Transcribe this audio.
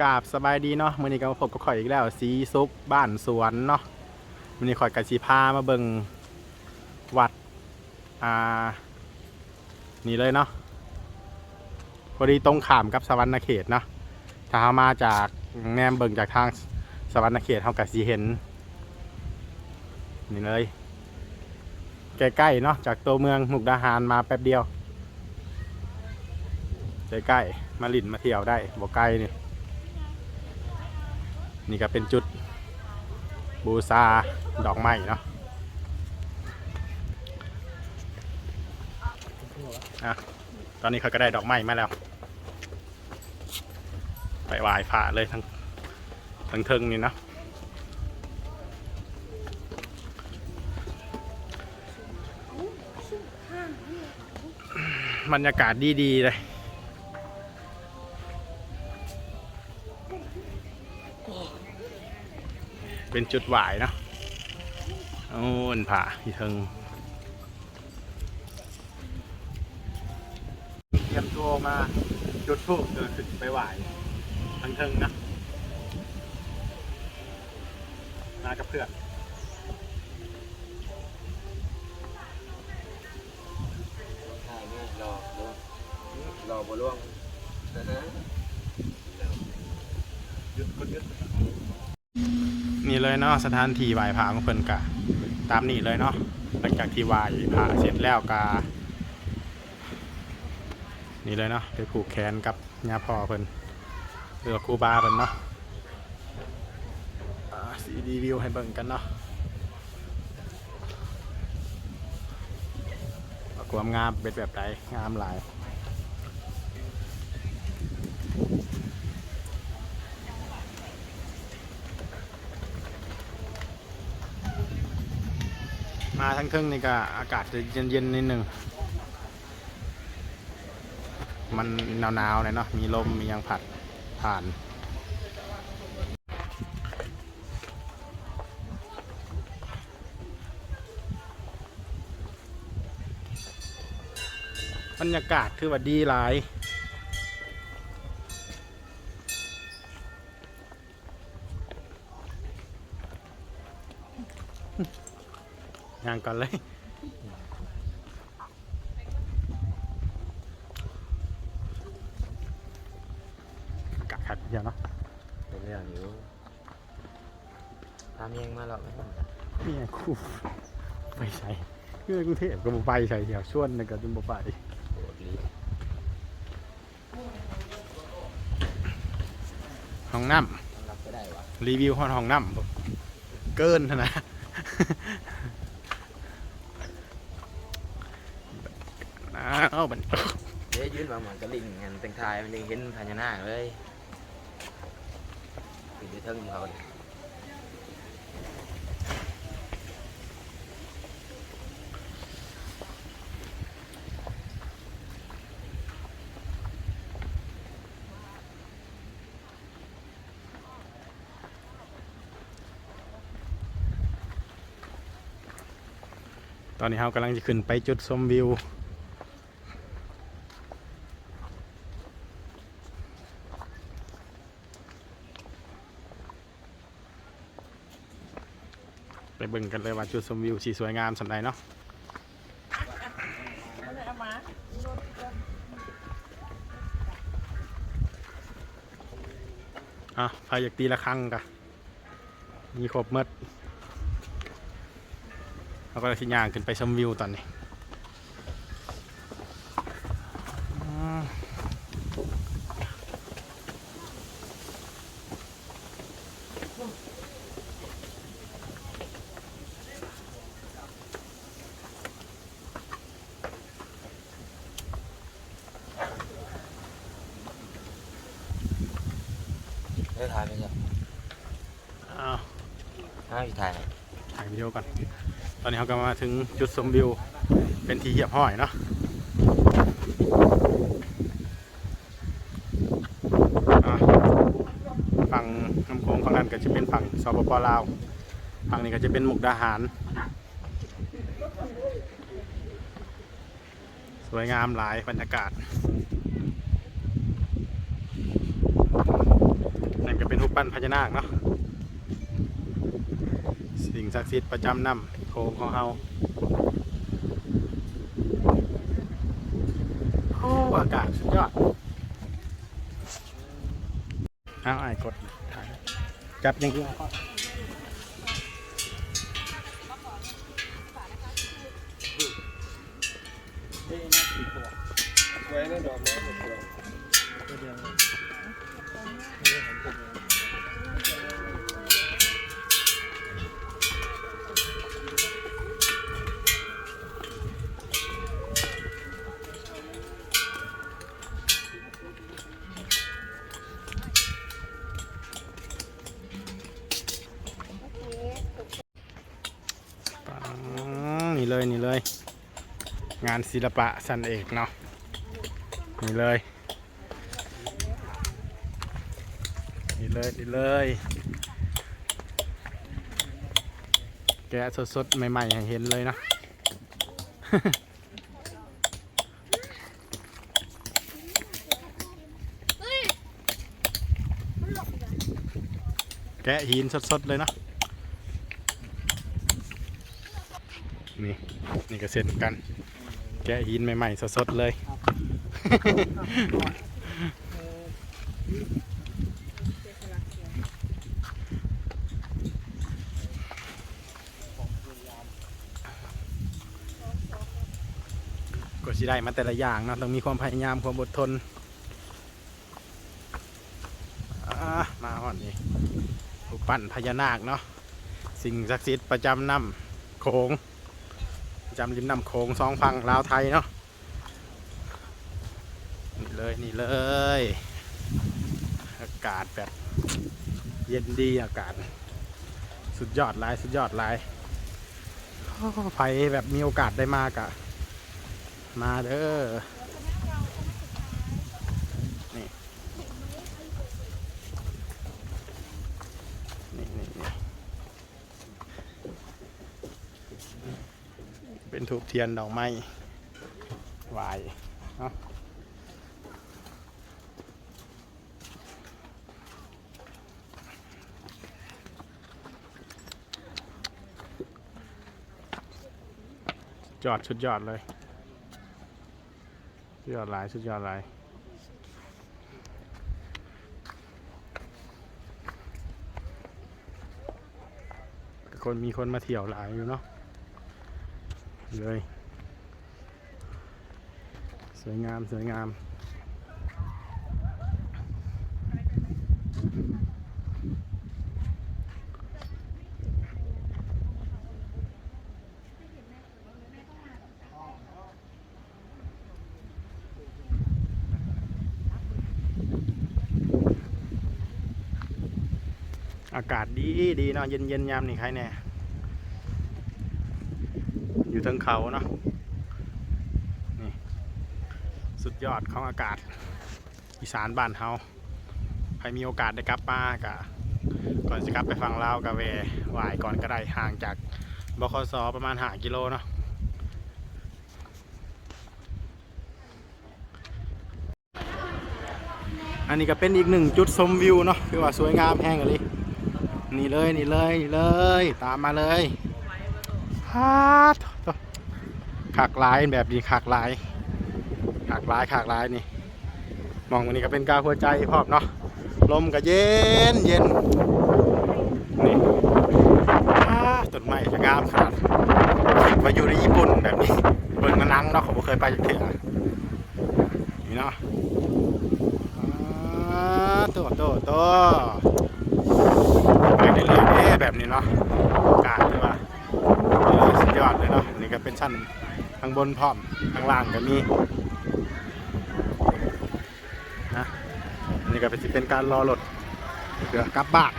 กราบสบายดีเนาะมื้อนี้ก็มาพบกับข่อยอีกแล้ว สีซุปบ้านสวนเนาะมื้อนี้ข่อยกับสีพามาเบิ่งวัด อ่า นี่เลยเนาะพอดีตรงขามกับสวรรณเขตเนาะถ้าเฮามาจากแนมเบิ่งจากทางสวรรณเขตเฮาก็สิเห็น นี่เลย ใกล้ๆเนาะจากตัวเมืองมุกดาหารมาแป๊บเดียว ใกล้ๆมาลินมาเที่ยวได้บ่ไกลนี่นี่ก็เป็นจุดบูชาดอกไม้เนาะอะตอนนี้เขาก็ได้ดอกไม้มาแล้ว ไปไหว้พระเลยทั้งทั้งเทิงนี่เนาะบรรยากาศดี ๆ เลย เป็นจุดหวายเนาะโอ้นผ่าอีทิงเตรียมตัวมาจุดทูบเดินขึ้นไปไหวทั้งทิงนะมากับเพื่อนใช่ไงรอรอรอบล่วงนะฮะ ยุดกดยุดนี่ เลยเนาะสถานที่ไหว้พระของเพิ่นกะตามนี่เลยเนาะหลังจากที่ไหว้พระเสร็จแล้วกานี่เลยเนาะไปผูกแขนกับญาพ่อเพิ่นเรือครูบาเพิ่นเนาะสีรีวิวให้เบิ่งกันเนาะความงามเป็นแบบใดงามหลาย มาทั้งเทิงนี่ก็อากาศจะเย็นๆนิดนึง มันหนาวๆเลยเนาะ มีลม มียังผัดผ่านบรรยากาศคือว่าดีหลาย ย่างก่อนเลยอากาศขัดเดียวเนาะเป็นเรื่องอยู่ทำยังมาหรอกไหมนี่ไงคู่ไปใส่คือกรุงเทพก็บ่ไปใส่เดียวชวนนึงก็จนบ่ไปโอ้ดีห้องน้รับก็ได้วะำรีวิวห้องห้องน้ำบ่เกินเท่านะ อ้าวมันเดี๋ยวยืนมาเหมือนกระลิงงานแต่งทายมันยังเห็นพญานาคเลยติดอยู่เทิงเขาเลยตอนนี้เรากำลังจะขึ้นไปจุดชมวิว เบิ่งกันเลยว่าจุดชมวิวสีสวยงามสำหรับเนาะอะพายอยากตีละครั้งกะมีครบเมดเราก็สิย่างขึ้นไปชมวิวตอนนี้ เดี๋ยวถ่ายไปจ้ะอ้าวอ้าวอยู่ถ่ายถ่ายวิดีโอก่อน ตอนนี้เราก็มาถึงจุดชมวิว เป็นที่เหยียบห้อยเนาะอะฝั่งน้ำโขงฝั่งนั้นก็จะเป็นฝั่งสปปลาวฝั่งนี้ก็จะเป็นมุกดาหาร สวยงามหลายบรรยากาศ นั่นก็เป็นรูปปั้นพญานาคเนาะสิ่งศักดิ์สิทธิ์ประจำน้ำโคงของเฮาโอ้อากาศสุดยอดเอาไอ้ายกดถ่ายจับอยังไง งานศิลปะสันเอกเนาะนี่เลย นี่เลย นี่เลย แกะสดๆ ใหม่ๆ ให้เห็นเลยเนาะแกะหินสดๆ เลยเนาะนี่ นี่ก็เสร็จกัน แกะหินใหม่ๆสดๆเลย ก็สิได้มาแต่ละอย่างเนาะต้องมีความพยายามความอดทนมาห่อนนี่รูปปั้นพญานาคเนาะสิ่งศักดิ์สิทธิ์ประจำน้ำโขง จำริมน้ำโขงสองฝั่งลาวไทยเนาะนี่เลยนี่เลย อากาศแบบ เย็นดีอากาศ สุดยอดลายสุดยอดลายไผแบบมีโอกาสได้มากอะมาเด้อ นี่ นี่นี่นี่ เป็นถูกเทียนดอกไม้ไหวายเนาะยอดชุดยอดเลยสุดยอดหลายสุดยอดหลายคนมีคนมาเที่ยวหลายอยู่เนาะ เลย สวยงาม สวยงาม อากาศดีดีเนาะเย็นเย็นยามนี่ใครแน่ อยู่เทิงเขาเนาะนี่สุดยอดของอากาศอีสานบ้านเฮาใครมีโอกาสได้กลับมากะก่อนจะกลับไปฟังลาวกะเววายก่อนก็ได้ห่างจากบคสประมาณหากิโลเนาะอันนี้ก็เป็นอีกหนึ่งจุดชมวิวเนาะคือว่าสวยงามแห้งเลยนี่เลยนี่เลยนี่เลย ตามมาเลยฮาด ขากลายแบบนี้ขากลายขากลายขากลายนี่ มองวันนี้ก็เป็นกาวหัวใจพร้อมเนาะลมก็เย็นเย็นนี่ต้นไม้จะงามขนาดคิดว่าอยู่ในญี่ปุ่นแบบนี้เบิ่งมานังเนาะเขาบ่เคยไปจากเถื่อนี่เนาะอ่าตัวตัวตัวไปเรื่อยๆแบบนี้เนาะอากาศเลยว่าเออสุดยอดเลยเนาะ ก็เป็นชั้นข้างบนพร้อมข้างล่างก็มีนะนี่ก็เป็นเป็นการรอรถเพื่อกลับบ้าน